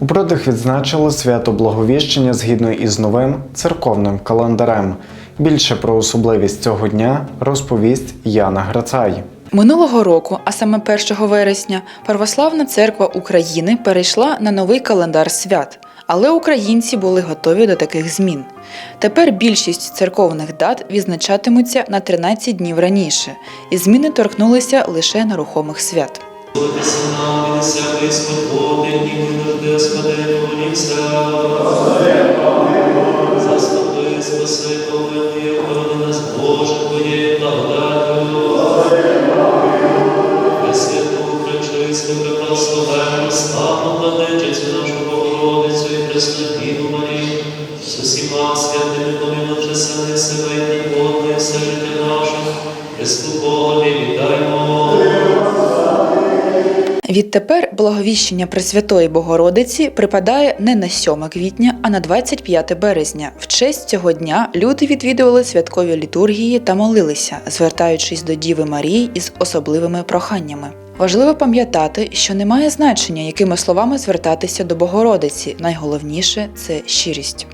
У Бродах відзначили свято Благовіщення згідно із новим церковним календарем. Більше про особливість цього дня розповість Яна Грацай. Минулого року, а саме 1 вересня, Православна церква України перейшла на новий календар свят, але українці були готові до таких змін. Тепер більшість церковних дат відзначатимуться на 13 днів раніше, і зміни торкнулися лише нерухомих свят. Молитися нам, відеся Господь, Боже, і ми Господи, молімся. Заступи, спаси, помилуй, охорони нас, Боже, Твоєю благодаттю. Пресвяту, пречисту, преблагословенну, славну владичицю нашу Богородицю і Преснодіву Марію, з усіма святими поміну чесали себе і водне все життя наше, Христу Богові віддаймо. Відтепер благовіщення Пресвятої Богородиці припадає не на 7 квітня, а на 25 березня. В честь цього дня люди відвідували святкові літургії та молилися, звертаючись до Діви Марії із особливими проханнями. Важливо пам'ятати, що немає значення, якими словами звертатися до Богородиці. Найголовніше це щирість.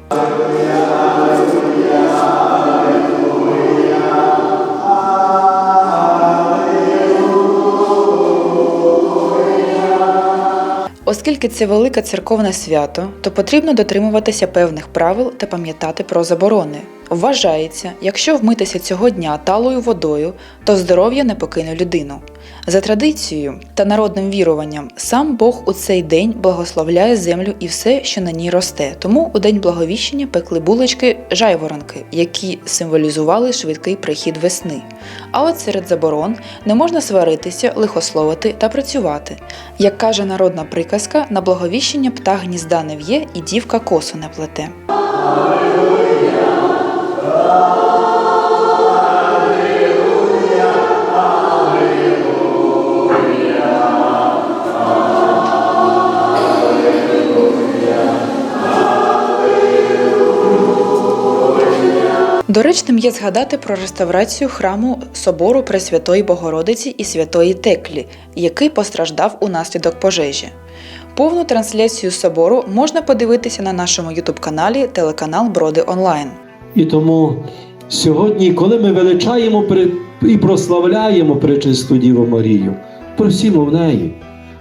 Оскільки це велике церковне свято, то потрібно дотримуватися певних правил та пам'ятати про заборони. Вважається, якщо вмитися цього дня талою водою, то здоров'я не покине людину. За традицією та народним віруванням, сам Бог у цей день благословляє землю і все, що на ній росте. Тому у день благовіщення пекли булочки жайворонки, які символізували швидкий прихід весни. А от серед заборон не можна сваритися, лихословити та працювати. Як каже народна приказка, на благовіщення птах гнізда не в'є і дівка косу не плете. Доречним є згадати про реставрацію храму собору Пресвятої Богородиці і Святої Теклі, який постраждав унаслідок пожежі. Повну трансляцію собору можна подивитися на нашому ютуб-каналі телеканал Броди Онлайн. І тому сьогодні, коли ми величаємо і прославляємо пречисту Діву Марію, просімо в неї,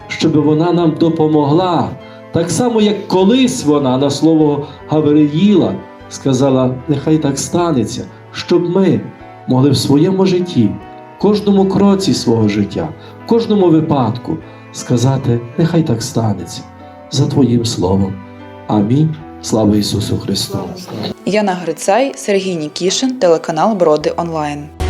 щоб вона нам допомогла, так само, як колись вона на слово Гавриїла сказала, нехай так станеться, щоб ми могли в своєму житті, в кожному кроці свого життя, в кожному випадку сказати, нехай так станеться за Твоїм словом. Амінь. Слава Ісусу Христу! Яна Грицай, Сергій Нікішин, телеканал Броди Онлайн.